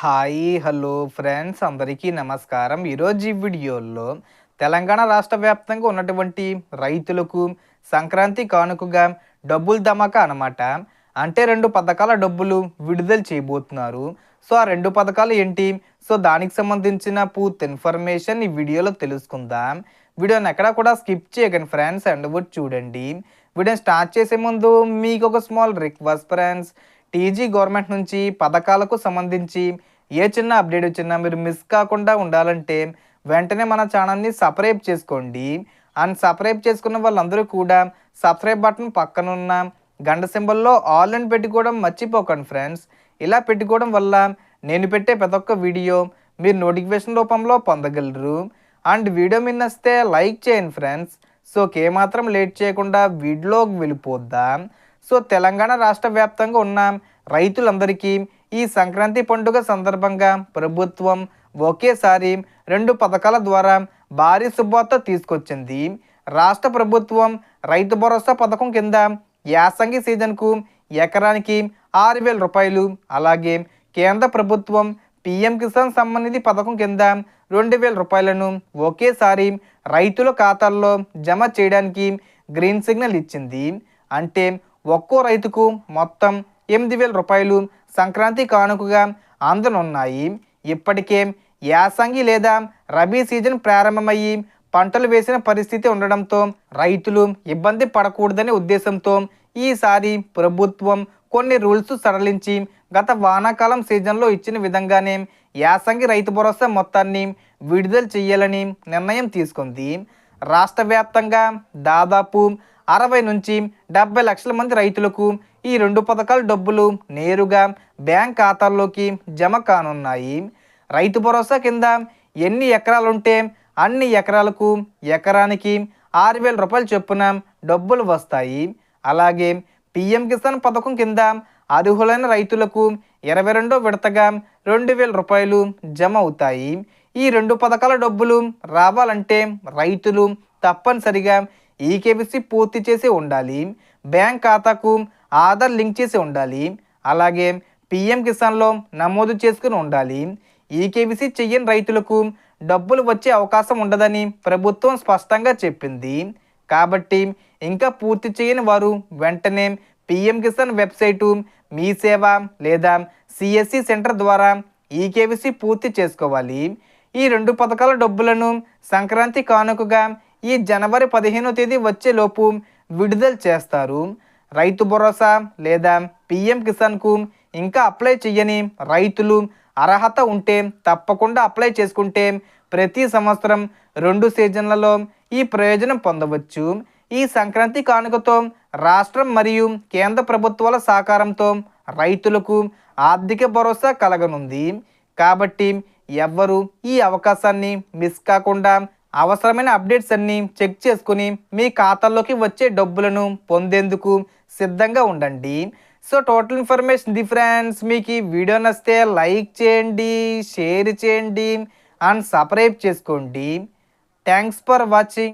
Hi hello friends అందరికీ నమస్కారం. ఈరోజు ఈ వీడియోలో తెలంగాణ రాష్ట్ర వ్యాప్తంగా ఉన్నటువంటి రైతులకు సంక్రాంతి కానుకగా డబ్బులు ధమాకా అన్నమాట. అంటే రెండు పథకాల డబ్బులు విడుదల చేయబోతున్నారు. సో ఆ రెండు పథకాలు ఏంటి? సో దానికి సంబంధించిన పూర్తి ఇన్ఫర్మేషన్ ఈ వీడియోలో తెలుసుకుందాం. వీడియోని ఎక్కడా కూడా స్కిప్ చేయకండి ఫ్రెండ్స్ అండ్ కూడా చూడండి. వీడియో స్టార్ట్ చేసే ముందు మీకు ఒక small request friends TG government నుంచి పథకాలకు సంబంధించి ఏ చిన్న అప్డేట్ వచ్చినా మీరు మిస్ కాకుండా ఉండాలంటే వెంటనే మన ఛానల్ని సబ్స్క్రైబ్ చేసుకోండి. అండ్ సబ్స్క్రైబ్ చేసుకున్న వాళ్ళందరూ కూడా సబ్స్క్రైబ్ బటన్ పక్కనున్న గంట సింబల్లో ఆల్ అని పెట్టుకోవడం మర్చిపోకండి ఫ్రెండ్స్. ఇలా పెట్టుకోవడం వల్ల నేను పెట్టే ప్రతి ఒక్క వీడియో మీరు నోటిఫికేషన్ రూపంలో పొందగలరు. అండ్ వీడియో మీద నచ్చితే లైక్ చేయండి ఫ్రెండ్స్. సో ఏమాత్రం లేట్ చేయకుండా వీడియోకి వెళ్ళిపోద్దాం సో తెలంగాణ రాష్ట్ర వ్యాప్తంగా ఉన్న రైతులందరికీ ఈ సంక్రాంతి పండుగ సందర్భంగా ప్రభుత్వం ఒకేసారి రెండు పథకాల ద్వారా భారీ శుభవార్త తీసుకొచ్చింది. రాష్ట్ర ప్రభుత్వం రైతు భరోసా పథకం కింద యాసంగి సీజన్కు ఎకరానికి ఆరు వేల రూపాయలు అలాగే కేంద్ర ప్రభుత్వం పిఎం కిసాన్ సమ్మాన్ నిధి పథకం కింద రెండు వేల రూపాయలను ఒకేసారి రైతుల ఖాతాల్లో జమ చేయడానికి గ్రీన్ సిగ్నల్ ఇచ్చింది. అంటే ఒక్కో రైతుకు మొత్తం ఎనిమిది వేల రూపాయలు సంక్రాంతి కానుకగా అందనున్నాయి. ఇప్పటికే యాసంగి లేదా రబీ సీజన్ ప్రారంభమయ్యి పంటలు వేసిన పరిస్థితి ఉండడంతో రైతులు ఇబ్బంది పడకూడదనే ఉద్దేశంతో ఈసారి ప్రభుత్వం కొన్ని రూల్స్ సడలించి గత వానాకాలం సీజన్లో ఇచ్చిన విధంగానే యాసంగి రైతు భరోసా మొత్తాన్ని విడుదల చేయాలని నిర్ణయం తీసుకుంది. రాష్ట్ర వ్యాప్తంగా దాదాపు అరవై నుంచి డెబ్బై లక్షల మంది రైతులకు ఈ రెండు పథకాల డబ్బులు నేరుగా బ్యాంక్ ఖాతాల్లోకి జమ కానున్నాయి. రైతు భరోసా కింద ఎన్ని ఎకరాలుంటే అన్ని ఎకరాలకు ఎకరానికి ఆరు వేల రూపాయలు చొప్పున డబ్బులు వస్తాయి. అలాగే పిఎం కిసాన్ పథకం కింద అర్హులైన రైతులకు ఇరవై రెండో విడతగా రెండు వేల రూపాయలు జమ అవుతాయి. ఈ రెండు పథకాల డబ్బులు రావాలంటే రైతులు తప్పనిసరిగా ఈకేబీసీ పూర్తి చేసి ఉండాలి. బ్యాంక్ ఖాతాకు ఆధార్ లింక్ చేసి ఉండాలి. అలాగే పిఎం కిసాన్లో నమోదు చేసుకుని ఉండాలి. ఈకేబీసీ చెయ్యని రైతులకు డబ్బులు వచ్చే అవకాశం ఉండదని ప్రభుత్వం స్పష్టంగా చెప్పింది. కాబట్టి ఇంకా పూర్తి చేయని వారు వెంటనే పిఎం కిసాన్ వెబ్సైటు మీ సేవ లేదా సిఎస్సి సెంటర్ ద్వారా ఈకేవీసీ పూర్తి చేసుకోవాలి. ఈ రెండు పథకాల డబ్బులను సంక్రాంతి కానుకగా ఈ జనవరి పదిహేనో తేదీ వచ్చేలోపు విడుదల చేస్తారు. రైతు భరోసా లేదా పిఎం కిసాన్కు ఇంకా అప్లై చేయని రైతులు అర్హత ఉంటే తప్పకుండా అప్లై చేసుకుంటే ప్రతి సంవత్సరం రెండు సీజన్లలో ఈ ప్రయోజనం పొందవచ్చు. ఈ సంక్రాంతి కానుకతో రాష్ట్రం మరియు కేంద్ర ప్రభుత్వాల సహకారంతో రైతులకు ఆర్థిక భరోసా కలగనుంది. కాబట్టి ఎవ్వరూ ఈ అవకాశాన్ని మిస్ కాకుండా అవసరమైన అప్డేట్స్ అన్నీ చెక్ చేసుకుని మీ ఖాతాల్లోకి వచ్చే డబ్బులను పొందేందుకు సిద్ధంగా ఉండండి. So total information the friends మీకు ఈ వీడియో నచ్చితే లైక్ చేయండి షేర్ చేయండి అండ్ సబ్స్క్రైబ్ చేసుకోండి. Thanks for watching